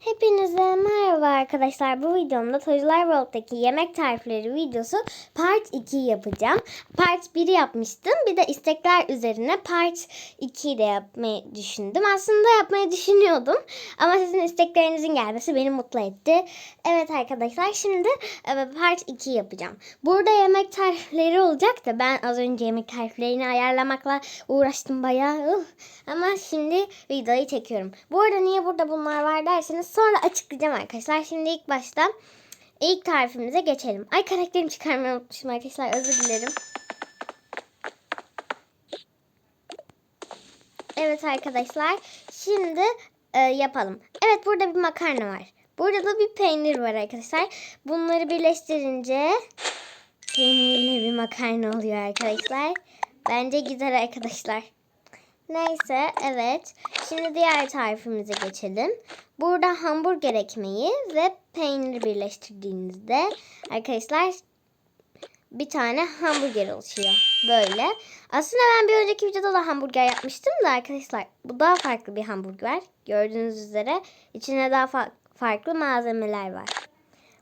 Hepinize merhaba arkadaşlar. Bu videomda Toylar World'daki yemek tarifleri videosu part 2 yapacağım. Part 1'i yapmıştım. Bir de istekler üzerine part 2'yi de yapmayı düşündüm. Aslında yapmayı düşünüyordum. Ama sizin isteklerinizin gelmesi beni mutlu etti. Evet arkadaşlar şimdi e, part 2 yapacağım. Burada yemek tarifleri olacak da ben az önce yemek tariflerini ayarlamakla uğraştım bayağı. Ama şimdi videoyu çekiyorum. Bu arada niye burada bunlar var derseniz sonra açıklayacağım arkadaşlar. Şimdi ilk başta ilk tarifimize geçelim. Ay karakterimi çıkarmayı unutmuşum arkadaşlar özür dilerim. Evet arkadaşlar şimdi e, yapalım. Evet burada bir makarna var. Burada da bir peynir var arkadaşlar. Bunları birleştirince peynirli bir makarna oluyor arkadaşlar. Bence güzel arkadaşlar. Neyse evet. Şimdi diğer tarifimize geçelim. Burada hamburger ekmeği ve peynir birleştirdiğinizde arkadaşlar bir tane hamburger oluşuyor. Böyle. Aslında ben bir önceki videoda da hamburger yapmıştım da arkadaşlar bu daha farklı bir hamburger. Gördüğünüz üzere içine daha fa- farklı malzemeler var.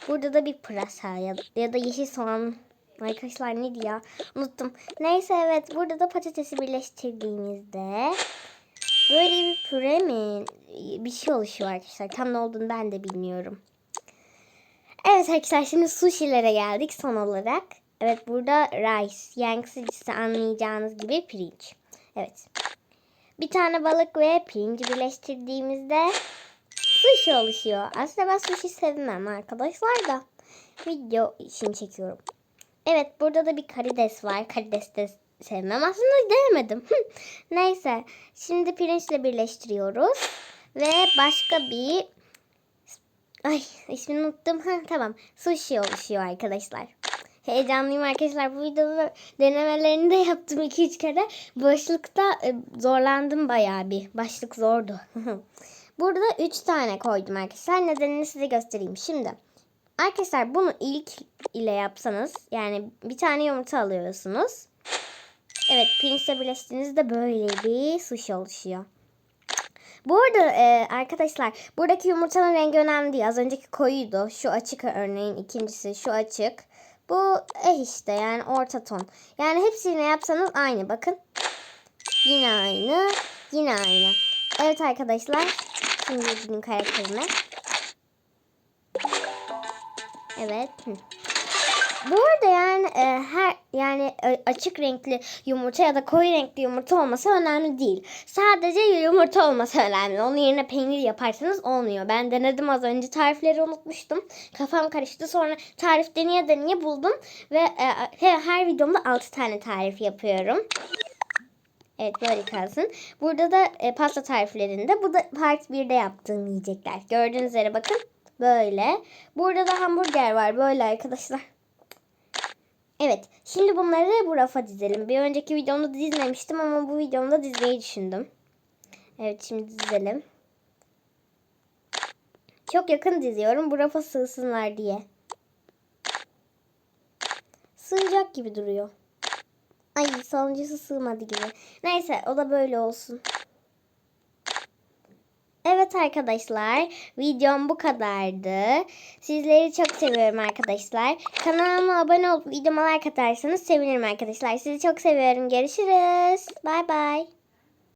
Burada da bir pırasa ya, ya da yeşil soğan Arkadaşlar neydi ya? Unuttum. Neyse evet burada da patatesi birleştirdiğimizde böyle bir püre mi? Bir şey oluşuyor arkadaşlar. Tam ne olduğunu ben de bilmiyorum. Evet arkadaşlar şimdi sushilere geldik son olarak. Evet burada rice. Yani kısacası anlayacağınız gibi pirinç. Evet. Bir tane balık ve pirinci birleştirdiğimizde sushi oluşuyor. Aslında ben sushi sevmem arkadaşlar da. Video için çekiyorum. Evet burada da bir karides var. Karides de sevmem. Aslında denemedim. Neyse. Şimdi pirinçle birleştiriyoruz. Ve başka bir... Ay ismini unuttum. Tamam. Sushi oluşuyor arkadaşlar. Heyecanlıyım arkadaşlar. Bu videoda denemelerini de yaptım 2-3 kere. Başlıkta e, zorlandım bayağı bir. Başlık zordu. Burada 3 tane koydum arkadaşlar. Nedenini size göstereyim. Şimdi Arkadaşlar bunu ilk ile yapsanız yani bir tane yumurta alıyorsunuz. Evet pirinçle birleştiğinizde böyle bir sushi oluşuyor. Bu arada e, arkadaşlar buradaki yumurtanın rengi önemli değil. Az önceki koyuydu. Şu açık örneğin ikincisi şu açık. Bu eh işte yani orta ton. Yani hepsini yapsanız aynı bakın. Yine aynı. Yine aynı. Evet arkadaşlar. Şimdi benim karakterime. Evet. Bu arada yani e, her yani e, açık renkli yumurta ya da koyu renkli yumurta olması önemli değil. Sadece yumurta olması önemli. Onun yerine peynir yaparsanız olmuyor. Ben denedim az önce tarifleri unutmuştum. Kafam karıştı. Sonra tarif deneye deneye buldum ve e, her videomda 6 tane tarif yapıyorum. Evet böyle kalsın. Burada da e, pasta tariflerinde bu da part 1'de yaptığım yiyecekler. Gördüğünüz üzere bakın. Böyle. Burada da hamburger var. Böyle arkadaşlar. Evet. Şimdi bunları bu rafa dizelim. Bir önceki videomda dizmemiştim ama bu videomda dizmeyi düşündüm. Evet şimdi dizelim. Çok yakın diziyorum. Bu rafa sığsınlar diye. Sığacak gibi duruyor. Ay sonuncusu sığmadı gibi. Neyse o da böyle olsun. Evet arkadaşlar videom bu kadardı. Sizleri çok seviyorum arkadaşlar. Kanalıma abone olup videoma like atarsanız sevinirim arkadaşlar. Sizi çok seviyorum. Görüşürüz. Bay bay.